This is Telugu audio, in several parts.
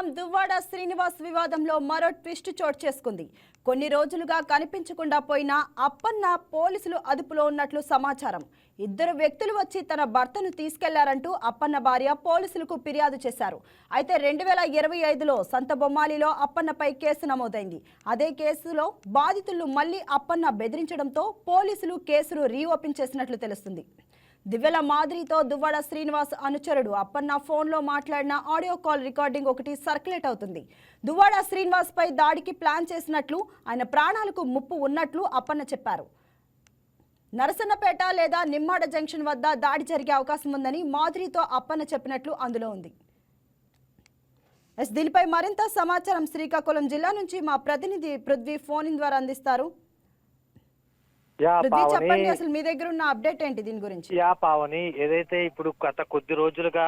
చూస్తున్నాం దువ్వాడ శ్రీనివాస్ వివాదంలో మరో ట్విస్ట్ చోటు చేసుకుంది. కొన్ని రోజులుగా కనిపించకుండా పోయిన అప్పన్న పోలీసులు అదుపులో ఉన్నట్లు సమాచారం. ఇద్దరు వ్యక్తులు వచ్చి తన భర్తను తీసుకెళ్ళారంటూ అప్పన్న భార్య పోలీసులకు ఫిర్యాదు చేశారు. అయితే రెండు వేల ఇరవై ఐదులో సంత బొమ్మాలిలో అప్పన్నపై కేసు నమోదైంది. అదే కేసులో బాధితులు మళ్ళీ అప్పన్న బెదిరించడంతో పోలీసులు కేసును రీఓపెన్ చేసినట్లు తెలుస్తుంది. దివ్యల మాదిరితో దువ్వాడ శ్రీనివాస్ అనుచరుడు అప్పన్న ఫోన్లో మాట్లాడిన ఆడియో కాల్ రికార్డింగ్ ఒకటి సర్క్యులేట్ అవుతుంది. దువ్వాడ శ్రీనివాస్పై దాడికి ప్లాన్ చేసినట్లు ఆయన ప్రాణాలకు ముప్పు ఉన్నట్లు అప్పన్న చెప్పారు. నరసన్నపేట లేదా నిమ్మాడ జంక్షన్ వద్ద దాడి జరిగే అవకాశం ఉందని మాధురితో అప్పన్న చెప్పినట్లు అందులో ఉంది. ఎస్ దీనిపై మరింత సమాచారం శ్రీకాకుళం జిల్లా నుంచి మా ప్రతినిధి పృథ్వీ ఫోన్ ద్వారా అందిస్తారు. చెప్పండి అసలు మీ దగ్గర ఉన్న అప్డేట్ ఏంటి దీని గురించి? యా పావని ఏదైతే ఇప్పుడు గత కొద్ది రోజులుగా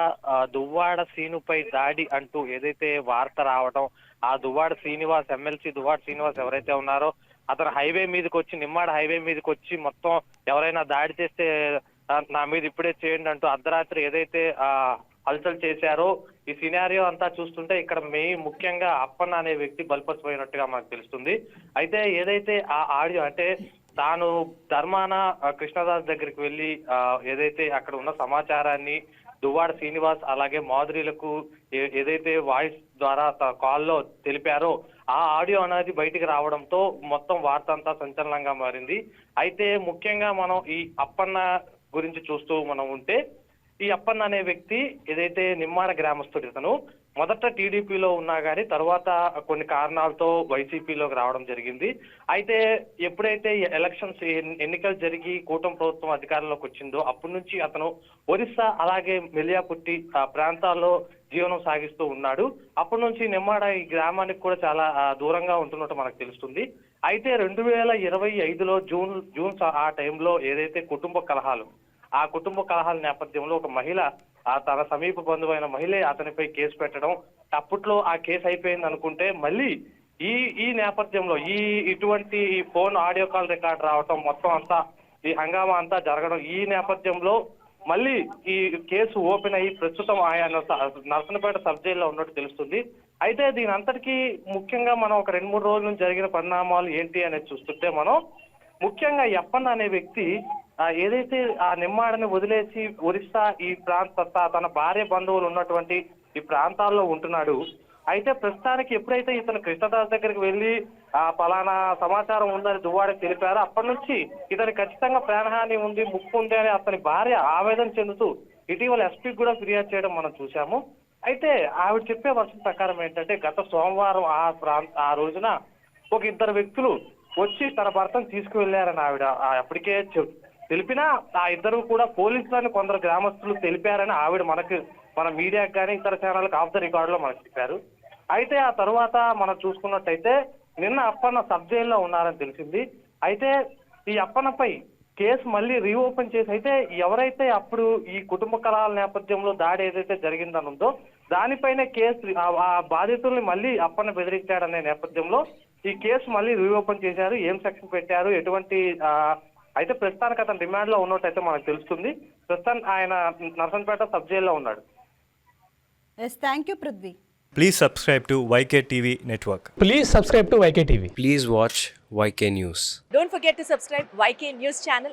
దువ్వాడ శ్రీనుపై దాడి అంటూ ఏదైతే వార్త రావడం ఆ దువ్వాడ శ్రీనివాస్ ఎమ్మెల్సీ దువ్వాడ శ్రీనివాస్ ఎవరైతే ఉన్నారో అతను హైవే మీదకి వచ్చి నిమ్మాడ హైవే మీదకి వచ్చి మొత్తం ఎవరైనా దాడి చేస్తే నా మీద ఇప్పుడే చేయండి అంటూ అర్ధరాత్రి ఏదైతే ఆ హల్చల్ చేశారో ఈ సినారియో అంతా చూస్తుంటే ఇక్కడ మెయిన్ ముఖ్యంగా అప్పన్న అనే వ్యక్తి బలిపసిపోయినట్టుగా మనకు తెలుస్తుంది. అయితే ఏదైతే ఆ ఆడియో అంటే తాను ధర్మాన కృష్ణదాస్ దగ్గరికి వెళ్ళి ఆ, ఏదైతే అక్కడ ఉన్న సమాచారాన్ని దువ్వాడ శ్రీనివాస్ అలాగే మాధురిలకు ఏ- ఏదైతే వాయిస్ ద్వారా కాల్లో తెలిపారో ఆ ఆడియో అనేది బయటికి రావడంతో మొత్తం వార్త అంతా సంచలనంగా మారింది. అయితే ముఖ్యంగా మనం ఈ అప్పన్న గురించి చూస్తూ మనం ఉంటే ఈ అప్పన్న అనే వ్యక్తి ఏదైతే నిమ్మాడ గ్రామస్తుడు ఇతను మొదట టీడీపీలో ఉన్నా కానీ తర్వాత కొన్ని కారణాలతో వైసీపీలోకి రావడం జరిగింది. అయితే ఎప్పుడైతే ఎలక్షన్స్ ఎన్నికలు జరిగి కూటమి ప్రభుత్వం అధికారంలోకి వచ్చిందో అప్పటి నుంచి అతను ఒరిస్సా అలాగే మెలియాపుట్టి ప్రాంతాల్లో జీవనం సాగిస్తూ ఉన్నాడు. అప్పటి నుంచి నిమ్మాడ ఈ గ్రామానికి కూడా చాలా దూరంగా ఉంటున్నట్టు మనకు తెలుస్తుంది. అయితే రెండు వేల ఇరవై ఐదులో జూన్ జూన్ ఆ టైంలో ఏదైతే కుటుంబ కలహాలు ఆ కుటుంబ కలహాల నేపథ్యంలో ఒక మహిళ ఆ తన సమీప బంధువైన మహిళే అతనిపై కేసు పెట్టడం. అప్పట్లో ఆ కేసు అయిపోయింది అనుకుంటే మళ్ళీ ఈ ఈ నేపథ్యంలో ఈ ఇటువంటి ఈ ఫోన్ ఆడియో కాల్ రికార్డ్ రావటం మొత్తం అంతా ఈ హంగామా అంతా జరగడం ఈ నేపథ్యంలో మళ్ళీ ఈ కేసు ఓపెన్ అయ్యి ప్రస్తుతం ఆయన నర్సనపేట సబ్ జైల్లో ఉన్నట్టు తెలుస్తుంది. అయితే దీని అంతటికీ ముఖ్యంగా మనం ఒక రెండు మూడు రోజుల నుంచి జరిగిన పరిణామాలు ఏంటి అనేది చూస్తుంటే మనం ముఖ్యంగా ఎప్పన్న అనే వ్యక్తి ఏదైతే ఆ నిమ్మాడని వదిలేసి ఒరిస్సా ఈ ప్రాంత తన భార్య బంధువులు ఉన్నటువంటి ఈ ప్రాంతాల్లో ఉంటున్నాడు. అయితే ప్రస్తుతానికి ఎప్పుడైతే ఇతను కృష్ణదాస్ దగ్గరికి వెళ్ళి ఆ పలానా సమాచారం ఉందని దువ్వాడికి తెలిపారో అప్పటి నుంచి ఇతని ఖచ్చితంగా ప్రాణహాని ఉంది ముప్పు ఉంది అని అతని భార్య ఆవేదన చెందుతూ ఇటీవల ఎస్పీకి కూడా ఫిర్యాదు చేయడం మనం చూసాము అయితే ఆవిడ చెప్పే వర్షం ప్రకారం ఏంటంటే గత సోమవారం ఆ ప్రాంత ఆ రోజున ఒక ఇద్దరు వ్యక్తులు వచ్చి తన భర్తను తీసుకువెళ్ళారని ఆవిడ అప్పటికే చెప్- తెలిపినా ఆ ఇద్దరు కూడా పోలీసులని కొందరు గ్రామస్తులు తెలిపారని ఆవిడ మనకు మన మీడియాకి కానీ ఇతర ఛానళ్ళకి ఆఫ్ ద రికార్డ్లో మనకు చెప్పారు. అయితే ఆ తర్వాత మనం చూసుకున్నట్టయితే నిన్న అప్పన్న సబ్ జైల్లో ఉన్నారని తెలిసింది. అయితే ఈ అప్పన్నపై కేసు మళ్ళీ రీఓపెన్ చేసి అయితే ఎవరైతే అప్పుడు ఈ కుటుంబ కలహాల నేపథ్యంలో దాడి ఏదైతే జరిగిందని ఉందో దానిపైనే కేసు ఆ- ఆ బాధితుల్ని మళ్ళీ అప్పన్న బెదిరించాడనే నేపథ్యంలో ఈ కేసు మళ్ళీ రీఓపెన్ చేశారు. ఏం సెక్షన్ పెట్టారు? ఎటువంటి ఆ, అయితే ప్రస్తుతానికి అతను రిమాండ్లో ఉన్నట్టయితే మనకు తెలుస్తుంది ప్రస్తుతానికి ఆయన నర్సంపేట సబ్ జైల్లో ఉన్నాడు yes thank you Prithvi Please subscribe to YK TV Network. Please subscribe to YK TV. Please watch YK News. Don't forget to subscribe YK News channel